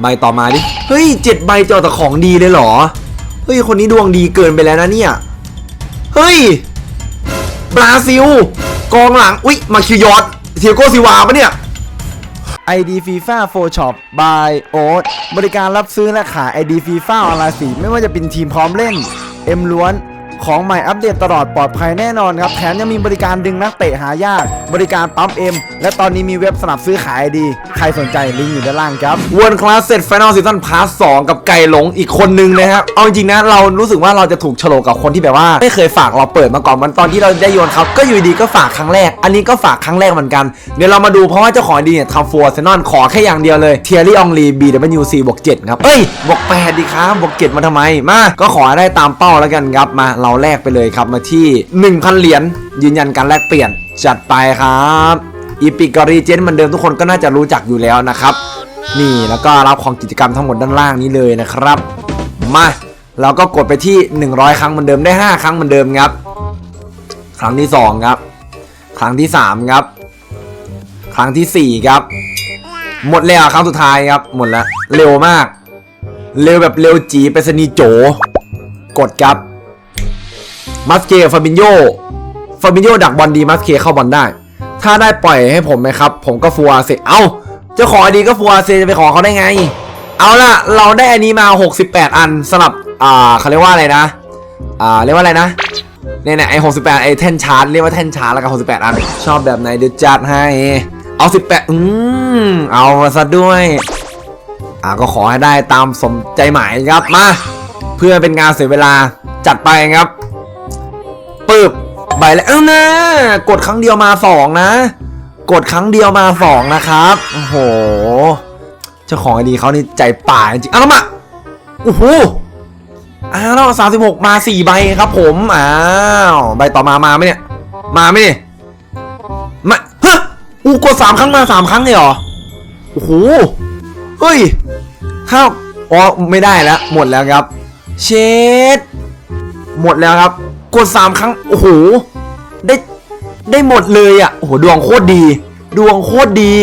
ใบต่อมาดิ เฮ้ยเจ็ดใบเจอแต่ของดีเลยเหรอ เฮ้ย คนนี้ดวงดีเกินไปแล้วนะเนี่ย เฮ้ย บราซิล กองหลัง อุ๊ย มาคิวยอดเทียโกซิวาปะเนี่ย ID FIFA f o Shop by o a t บริการรับซื้อและขาย ID FIFA ออนไลน์สีไม่ว่าจะเป็นทีมพร้อมเล่น เอ็มล้วน ของใหม่อัปเดตตลอดปลอดภัยแน่นอนครับแถมยังมีบริการดึงนักเตะหายาก บริการปั๊มเอ็มและตอนนี้มีเว็บสนับซื้อขาย ID ใครสนใจลิงก์อยู่ด้านล่างครับวิร์นคลาสเซต Final Season Pass 2กับไก่หลงอีกคนนึงนะครับเอาจริงนะเรารู้สึกว่าเราจะถูกโฉลกกับคนที่แบบว่า ไม่เคยฝากเราเปิดมาก่อนมันตอนที่เราได้โยนครับก็อยู่ดีก็ฝากครั้งแรก อันนี้ก็ฝากครั้งแรกเหมือนกันเดี๋ยวเรามาดูเพราะว่าเจ้าของดีเนี่ยทำฟัวเซนอนขอแค่อย่างเดียวเลยเทียรี่องลี BWC บวก7ครับเอ้ยบวก8ดีครับบวก7มาทำไมมาก็ขอได้ตามเป้าแล้วกันครับมาเราแลกไปเลยครับมาที่ 1,000 เหรียญยืนยันการแลกเปลี่ยนจัดไปครับอีพิกอรีเจนเหมือนเดิมทุกคนก็น่าจะรู้จักอยู่แล้วนะครับนี่แล้วก็รับของกิจกรรมทั้งหมดด้านล่างนี้เลยนะครับ มาเราก็กดไปที่ 100 ครั้งเหมือนเดิมได้ 5 ครั้งเหมือนเดิมครับ ครั้งที่ 2 ครับ ครั้งที่ 3 ครับ ครั้งทีสี่4 ครับ หมดแล้วครั้งสุดท้ายครับ หมดแล้ว เร็วมาก เร็วแบบเร็วจีไปสนีย์โจ กดครับ มัสเกฟาบินโยฟาบินโยดักบอลดีมัสเคเข้าบอลได้ ถ้าได้ปล่อยให้ผมไหมครับ ผมก็ฟัวเสร็จเอ้าเจ้าของอดีก็ฟัวเซจะไปขอเขาได้ไง เอาล่ะ เราได้อันนี้มา 68 อันสำหรับอ่าเขาเรียกว่าอะไรนะ อ่าเรียกว่าอะไรนะเนี่ยเนี่ยไอ้68ไอ้แท่นชาร์จเรียกว่าแท่นชาร์จแล้วก็68อัน ชอบแบบไหนเดี๋ยวจัดให้ เอา18อืมเอามาซะด้วย อ่าก็ขอให้ได้ตามสมใจหมายครับมา เพื่อเป็นงานเสียเวลาจัดไปครับ ปึ๊บใบแล้วเอ้านะกดครั้งเดียวมาสองนะ กดครั้งเดียวมาสองนะครับโอ้โหเจ้าของไอดีเขานี่ใจป่าจริงๆเอาวมาโอ้โหอ้าวแล้วสามสิบหกมาสี่ใบครับ ผมอ้าวใบต่อมามาไหมเนี่ย มาไหมเนี่ยมาฮะอูกดสามครั้งมาสามครั้งเลยเหรอโอ้โหเฮ้ยข้าวอ๋อไม่ได้แล้วหมดแล้วครับ เชดหมดแล้วครับ กด3ครั้ง โอ้โห ได้ได้หมดเลยอะ โอ้โห ดวงโคตรดี ดวงโคตรดี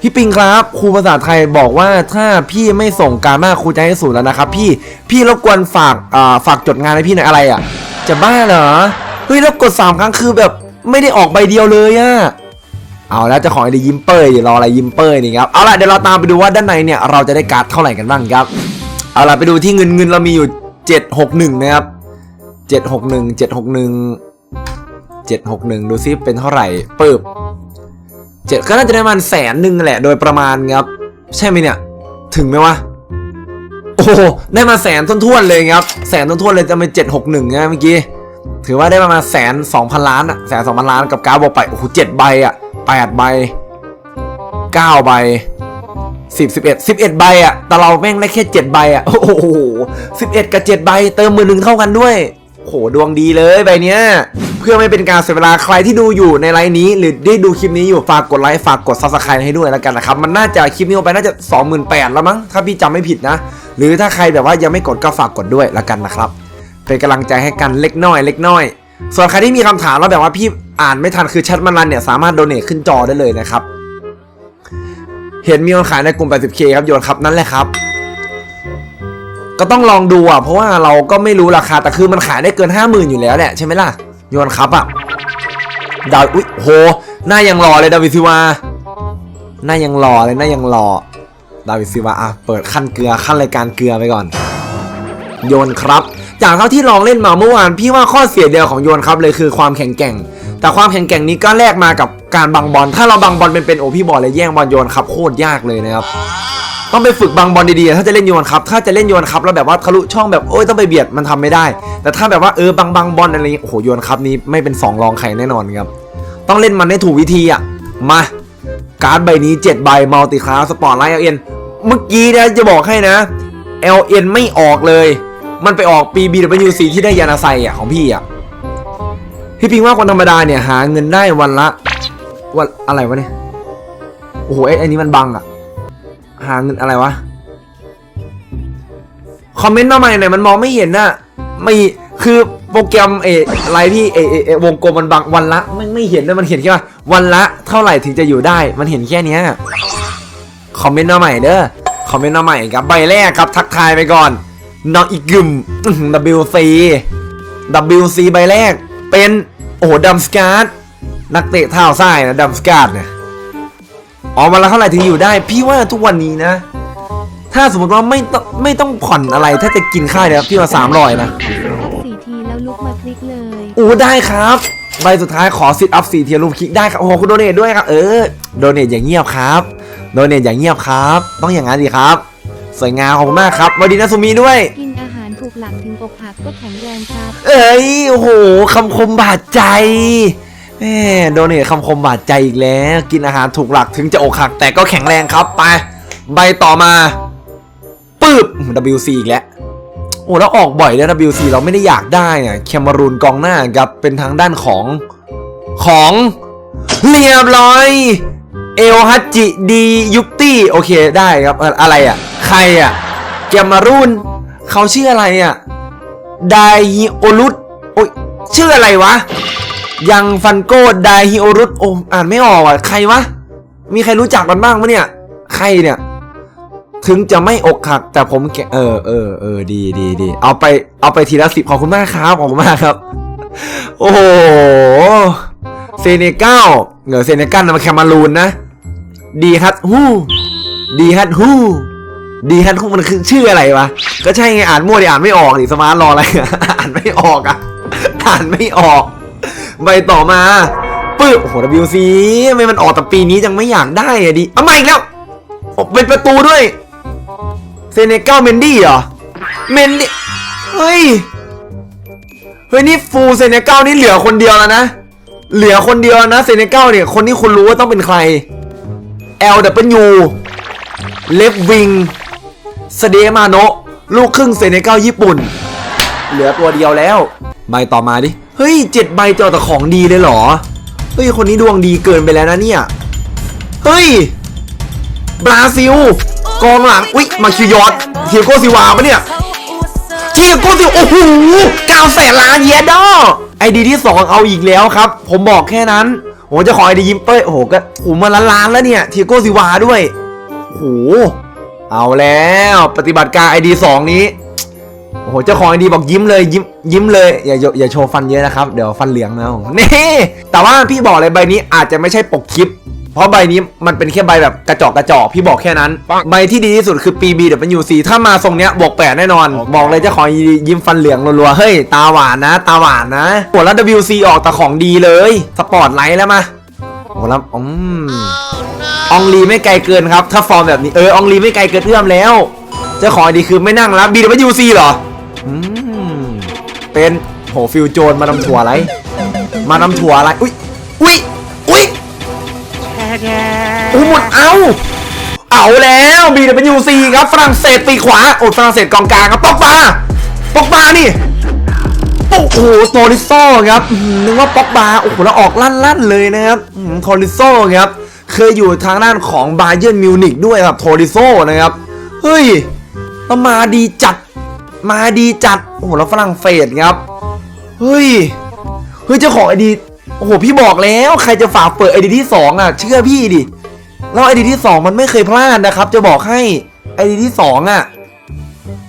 พี่ปิงครับครูภาษาไทยบอกว่าถ้าพี่ไม่ส่งการบ้านครูจะให้ศูนย์แล้วนะครับพี่ พี่รบกวนฝากอ่าฝากจดงานให้พี่หน่อยอะไรอะ จะบ้าเหรอ เฮ้ยแล้วกด3ครั้งคือแบบไม่ได้ออกใบเดียวเลยอะเอาแล้วจะขอไอ้ดิยิ้มเป้ยดิรออะไรยิ้มเป้ยนี่ครับ เอาล่ะเดี๋ยวเราตามไปดูว่าด้านในเนี่ยเราจะได้การ์ดเท่าไหร่กันบ้างครับ เอาล่ะไปดูที่เงินเงินเรามีอยู่ 761 นะครับ 761 761 761 ดูซิเป็นเท่าไหร่ปึบเจ็ดก็น่าจะได้มาณแสนหนึ่งแหละโดยประมาณครับ ใช่ไหมเนี่ย ถึงไหมวะ โอ้ได้มาแสนท้วนๆเลยครับ แสนท้วนๆเลยจะเป็น761นะเมื่อกี้ถือว่าได้ประมาณแสนสองพันล้านอะแสนสองพันล้านกับการ์ดบอกไปโอ้โหเจ็ดใบอะแปดใบเก้าใบสิบสิบเอ็ดสิบเอ็ดใบอะแต่เราแม่งได้แค่เจ็ดใบอะโอ้โหสิบเอ็ดกับเจ็ดใบเติมมือหนึ่งเท่ากันด้วย โหดวงดีเลยใบเนี้ยเพื่อไม่เป็นการเสียเวลาใครที่ดูอยู่ในไลน์นี้ หรือได้ดูคลิปนี้อยู่ฝากกดไลค์ฝากกดซับสไครต์ให้ด้วยแล้วกันนะครับมันน่าจะคลิปนี้ออกไปน่าจะ 28,000แล้วมั้งถ้าพี่จำไม่ผิดนะ หรือถ้าใครแบบว่ายังไม่กดก็ฝากกดด้วยแล้วกันนะครับเป็นกำลังใจให้กันเล็กน้อยเล็กน้อย ส่วนใครที่มีคำถามแล้วแบบว่าพี่อ่านไม่ทันคือแชทมันรันเนี่ยสามารถโดเนทขึ้นจอได้เลยนะครับเห็นมีคนขายในกลุ่ม 80k ครับโยนครับนั่นแหละครับ ก็ต้องลองดูอะเพราะว่าเราก็ไม่รู้ราคาแต่คือมันขายได้เกิน 50,000 อยู่แล้วแหละใช่ไหมล่ะโยนครับอะดาวอุ้ยโหหน้ายังหล่อเลยดาวิซิวาหน้ายังหล่อเลยหน้ายังหล่อดาวิซิวาอะเปิดขั้นเกลือขั้นรายการเกลือไปก่อน โยนครับ จากเท่าที่ลองเล่นมาเมื่อวานพี่ว่าข้อเสียเดียวของโยนครับเลยคือความแข็งแกร่ง แต่ความแข็งแกร่งนี้ก็แลกมากับการบังบอลถ้าเราบังบอลเป็นเป็นโอพี่บอลเลยแย่งบอลโยนครับโคตรยากเลยนะครับ ต้องไปฝึกบังบอลดีๆ ถ้าจะเล่นโยนครับ ถ้าจะเล่นโยนครับแล้วแบบว่าทะลุช่องแบบโอ้ยต้องไปเบียดมันทำไม่ได้ แต่ถ้าแบบว่าเออบังบังบอลอะไรอย่างเงี้ยโอ้โหโยนครับนี้ไม่เป็นสองรองใครแน่นอนครับ ต้องเล่นมันให้ถูกวิธีอะ มา การ์ดใบนี้ 7 ใบมัลติคลาสสปอร์ตไลท์เอลเมื่อกี้นะจะบอกให้นะ LN ไม่ออกเลย มันไปออกปี BWC ที่ได้ยานาไซอะของพี่อะ พี่พิงว่าคนธรรมดาเนี่ยหาเงินได้วันละวันอะไรวะเนี่ย โอ้โหไอ้ไอ้นี้มันบังอะ หาเงินอะไรวะ คอมเมนต์มาใหม่หน่อยมันมองไม่เห็นน่ะไม่คือโปรแกรมเออะไรพี่เอเอวงกลมมันบังวันละไม่ไม่เห็นนะมันเห็นแค่ว่าวันละเท่าไหร่ถึงจะอยู่ได้ มันเห็นแค่เนี้ยคอมเมนต์มาใหม่เด้อคอมเมนต์มาใหม่ครับใบแรกครับทักทายไปก่อนน้องอีกกึม WC WC ใบแรกเป็นโอ้โหดัมสการ์ดนักเตะเท้าซ้ายนะดัมสการ์ดเนี่ย ออกมาแล้วเท่าไหร่ถึงอยู่ได้ พี่ว่าทุกวันนี้นะ ถ้าสมมติว่าไม่ต้องไม่ต้องผ่อนอะไรถ้าจะกินข้าวเนี่ยพี่ว่าสามร้อยนะอัพสี่ทีแล้วลุกมาคลิกเลยโอ้ได้ครับใบสุดท้ายขอซิทอัพสี่เทียร์รูปคลิกได้ครับโอ้โหคุณโดเนทด้วยครับเออโดเนทอย่างเงียบครับโดเนทอย่างเงียบครับ ต้องอย่างนั้นดีครับ สวยงามขอบคุณมากครับวันดีนะซูมีด้วย กินอาหารถูกหลักถึงอกหักก็แข็งแรงครับ เอ้ยโอ้โหคำคมบาดใจ แหมโดนเนทคำคมบาดใจอีกแล้ว กินอาหารถูกหลักถึงจะอกหัก แต่ก็แข็งแรงครับไป ใบต่อมาปึ๊บ WC อีกแล้วโอ้แล้วออกบ่อยแล้ว WC เราไม่ได้อยากได้อะแคมารูนกองหน้าครับเป็นทางด้านของของเรียบร้อย เอลฮัจจิดียุปตี้โอเคได้ครับอะไรอะ ใครอะแกมารูนเขาชื่ออะไรอะไดโอรุตโอ้ยชื่ออะไรวะ ยังฟันโกไดฮิโอรุตโอ้อ่านไม่ออกอะใครวะ มีใครรู้จักกันบ้างปะเนี่ย ใครเนี่ย ถึงจะไม่อกหัก แต่ผมแกเออเออเออดีดีดีเอาไปเอาไปทีละสิบขอบคุณมากครับขอบคุณมากครับ โอ้โหเซเนกัลเหงือเซเนกัลนะมาแคมารูนนะ ดีฮัตฮู้ดีฮัตฮู้ดีฮัตฮู้มันคือชื่ออะไรวะ ก็ใช่ไงอ่านมั่วดิอ่านไม่ออกดิสมาร์ทรออะไรอ่านไม่ออกอะ อ่านไม่ออก ใบต่อมาปึ๊บโอ้โห WC ทำไมมันออกแต่ปีนี้จังไม่อยากได้อะดิเอามาอีกแล้วเป็นประตูด้วยเซเนกัลเมนดี้เหรอเมนดี้เฮ้ยเฮ้ยนี่ฟูลเซเนกัลนี่เหลือคนเดียวแล้วนะเหลือคนเดียวนะเซเนกัลเนี่ยคนที่คุณรู้ว่าต้องเป็นใคร LW เลฟวิงสเดมาโนลูกครึ่งเซเนกัลญี่ปุ่น เหลือตัวเดียวแล้วใบต่อมาดิ เฮ้ยเจ็ดใบเจอแต่ของดีเลยเหรอ เฮ้ย คนนี้ดวงดีเกินไปแล้วนะเนี่ย เฮ้ย บราซิล กองหลัง อุ๊ย มาคิวยอดเทียโกซิวาปะเนี่ยเทียโกซิวโอ้โหเก้าแสนล้านเยนดอไอดีที่สองเอาอีกแล้วครับ ผมบอกแค่นั้นโอ้จะขอไอดียิมเป้ยโอ้โหก็โอ้โหมาล้านล้านแล้วเนี่ยเทียโกซิวาด้วยโอ้โหเอาแล้ว ปฏิบัติการไอดีสองนี้ โอ้โหเจ้าของไอดีบอกยิ้มเลยยิ้มยิ้มเลยอย่าอย่าอย่าโชว์ฟันเยอะนะครับเดี๋ยวฟันเหลืองนะผมนี่แต่ว่าพี่บอกเลยใบนี้อาจจะไม่ใช่ปกคลิป เพราะใบนี้มันเป็นแค่ใบแบบกระจอกกระจอกพี่บอกแค่นั้น ใบที่ดีที่สุดคือ PB เดี๋ยวเป็น UC ถ้ามาทรงเนี้ยบวกแปดแน่นอน บอกเลยเจ้าของยิ้มฟันเหลืองรัวๆเฮ้ยตาหวานนะ ตาหวานนะโหแล้ว WC ออกแต่ของดีเลยสปอร์ตไลท์แล้วมาโหแล้วอืมอองลีไม่ไกลเกินครับ ถ้าฟอร์มแบบนี้เอออองลีไม่ไกลเกินเอื้อมแล้ว เจ้าของไอดีคือไม่นั่งแล้วบีดับยูซีเหรอ อืมเป็นโหฟิวโจนมาทำถั่วอะไร มาทำถั่วอะไร อุ้ยอุ้ยอุ้ยอู้หมดเอาเอาแล้วบีดับยูซีครับฝรั่งเศสปีกขวาโอ้ฝรั่งเศสกองกลางครับปอกบาปอกบานี่โอ้โหโทริโซครับอื้อหือนึกว่าป๊อกบาโอ้โหแล้วออกลั่นๆเลยนะครับอื้อหือโทริโซครับ เคยอยู่ทางด้านของบาเยิร์นมิวนิกด้วยครับโทริโซนะครับ เฮ้ยแล้วมาดีจัด มาดีจัด โอ้โหแล้วฝรั่งเศสครับ เฮ้ย เฮ้ยเจ้าของไอดี โอ้โหพี่บอกแล้วใครจะฝากเปิดไอดีที่สองอะ เชื่อพี่ดิ แล้วไอดีที่สองมันไม่เคยพลาดนะครับ จะบอกให้ไอดีที่สองอะ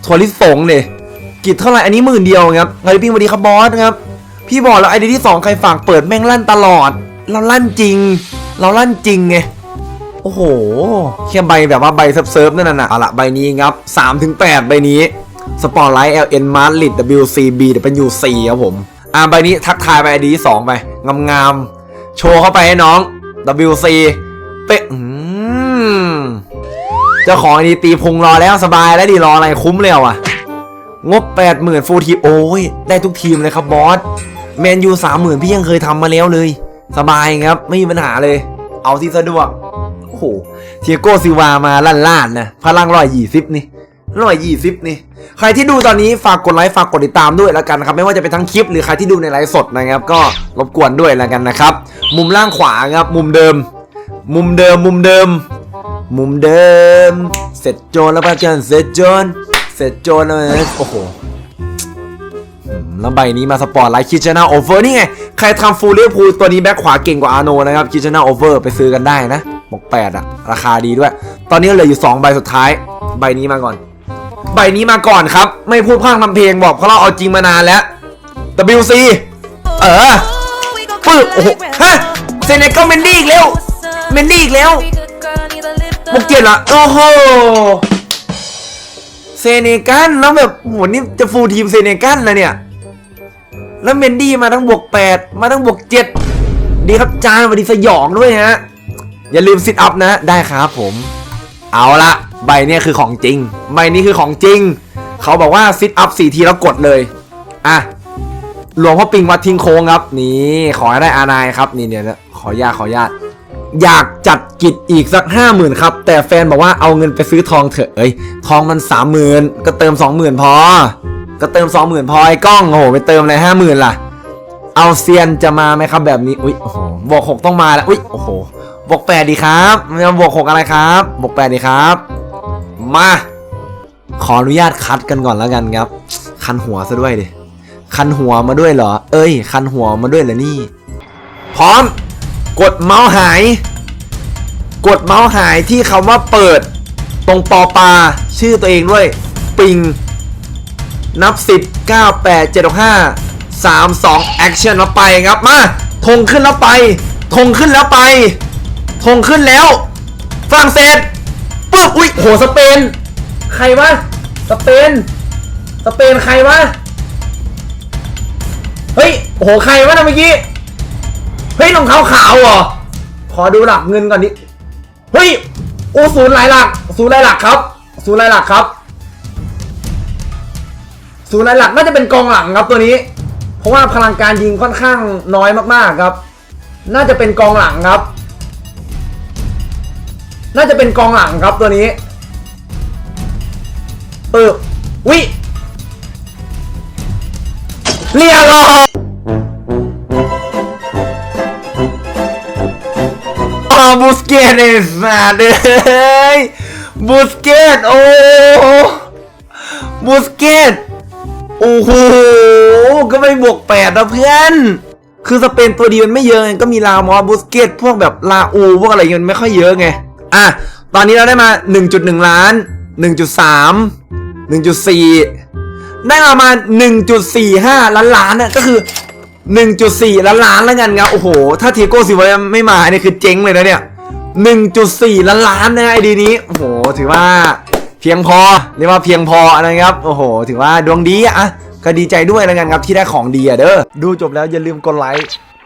ทัวริสงเนี่ยกิจเท่าไหร่อันนี้หมื่นเดียวครับไงพี่วัสดีครับบอสครับ พี่บอกแล้วไอเดียที่สองใครฝากเปิดแม่งลั่นตลอด เราลั่นจริง เราลั่นจริงไงโอ้โหแค่ใบแบบว่าใบเซิร์ฟๆนั่นน่ะเอาละใบนี้ครับ3ถึง8ใบนี้ สปอร์ไลท์ LN Madrid WCB WC ครับผม อ่าใบนี้ทักทายไปดีสองไป งามๆ โชว์เข้าไปให้น้อง WC เป๊ะเจ้าของไอดีตีพุงรอแล้วสบายแล้วดิรออะไรคุ้มเลยอะ งบ 8 0,000ฟูลทีโอ้ย ได้ทุกทีมเลยครับบอสแมนยูสามหมื่นพี่ยังเคยทำมาแล้วเลย สบายครับ ไม่มีปัญหาเลย เอาที่สะดวกโอ้โหเทียโกซิวามาลั่นล่านๆนะพลังร้อยยี่สิบนี่ ร้อยยี่สิบนี่ ใครที่ดูตอนนี้ฝากกดไลค์ฝากกดติดตามด้วยแล้วกันนะครับ ไม่ว่าจะเป็นทั้งคลิปหรือใครที่ดูในไลฟ์สดนะครับ ก็รบกวนด้วยแล้วกันนะครับ มุมล่างขวาครับ มุมเดิม มุมเดิม มุมเดิม มุมเดิม เสร็จโจรแล้วป่ะเจนเสร็จโจรเสร็จโจรแล้วโอ้โหแล้วใบนี้มาสปอร์ตไลท์คิชเนาโอเวอร์นี่ไง ใครทำฟูลเลียพูตัวนี้แบ็คขวาเก่งกว่าอาโนนะครับคิชเนาโอเวอร์ไปซื้อกันได้นะบวกแปดอะราคาดีด้วย ตอนนี้เหลืออยู่สองใบสุดท้าย ใบนี้มาก่อน ใบนี้มาก่อนครับ ไม่พูดพร่างทำเพลงบอกเพราะเราเอาจริงมานานแล้ว WC เออปึ๊บโอ้โหฮะเซเนกัลเมนดี้อีกแล้วเมนดี้อีกแล้วบวกเจ็ดละโอ้โหเซเนกันแล้วแบบโหนี่จะฟูลทีมเซเนกันนะเนี่ย แล้วเมนดี้มาทั้งบวก8มาทั้งบวก7ดีครับจานสวัสดีสยองด้วยฮะอย่าลืมซิทอัพนะได้ครับผม เอาละใบเนี่ยคือของจริง ใบนี้คือของจริง เขาบอกว่าซิทอัพ4ทีแล้วกดเลย อะหลวงพ่อปิงวัดทิ้งโค้งครับ นี่ขอให้ได้อานายครับนี่เดี๋ยนะขอญาตขอญาตอยากจัดกิจอีกสักห้าหมื่นครับ แต่แฟนบอกว่าเอาเงินไปซื้อทองเถอะเอ้ยทองมันสามหมื่นก็เติมสองหมื่นพอ ก็เติมสองหมื่นพอไอ้กล้องโอ้โหไปเติมเลยห้าหมื่นล่ะ เอาเซียนจะมาไหมครับแบบนี้อุ้ยโอ้โหบวกหกต้องมาแล้วอุ้ยโอ้โห บวกแปดดีครับไม่เอาบวกหกอะไรครับบวกแปดดีครับ มา ขออนุญาตคัดกันก่อนแล้วกันครับ คันหัวซะด้วยดิคันหัวมาด้วยเหรอ เอ้ย คันหัวมาด้วยเหรอนี่ พร้อม กดเมาส์หาย กดเมาส์หายที่คำว่าเปิด ตรงปอปา ชื่อตัวเองด้วย ปิง นับ 10 9 8 7 5 3 2 action แล้วไปครับ มาธงขึ้นแล้วไปธงขึ้นแล้วไป ธงขึ้นแล้วฝรั่งเศสปึ๊บอุ้ยโหสเปน ใครวะสเปน สเปนใครวะเฮ้ยโอ้โหใครวะนะเมื่อกี้เฮ้ยรองเท้าขาวเหรอขอดูหลักเงินก่อนดิเฮ้ยโอ้ศูนย์หลายหลักศูนย์หลายหลักครับศูนย์หลายหลักครับศูนย์หลายหลักน่าจะเป็นกองหลังครับตัวนี้ เพราะว่าพลังการยิงค่อนข้างน้อยมากๆครับ น่าจะเป็นกองหลังครับ น่าจะเป็นกองหลังครับตัวนี้เออวิเรียรอบูสเกตไอ้สัตว์เอ้ยบูสเกตโอ้บูสเกตโอ้โหก็ไม่บวกแปดนะเพื่อนคือสเปนตัวดีมันไม่เยอะไงก็มีลามอสบุสเกตพวกแบบลาอูพวกอะไรเงี้ยมันไม่ค่อยเยอะไง อะ ตอนนี้เราได้มา 1.1 ล้าน 1.3 1.4 ได้มาประมาณ 1.45 ล้านล้านน่ะก็คือ 1.4 ล้านล้านแล้วกันครับ โอ้โห ถ้าเทียโก้ซิวไม่มาเนี่ยคือเจ๊งเลยนะเนี่ย 1.4 ล้านล้านนะไอดีนี้ โอ้โห ถือว่าเพียงพอ เรียกว่าเพียงพอนะครับ โอ้โห ถือว่าดวงดีอะก็ดีใจด้วยแล้วกันครับที่ได้ของดีอะเด้อ ดูจบแล้วอย่าลืมกดไลค์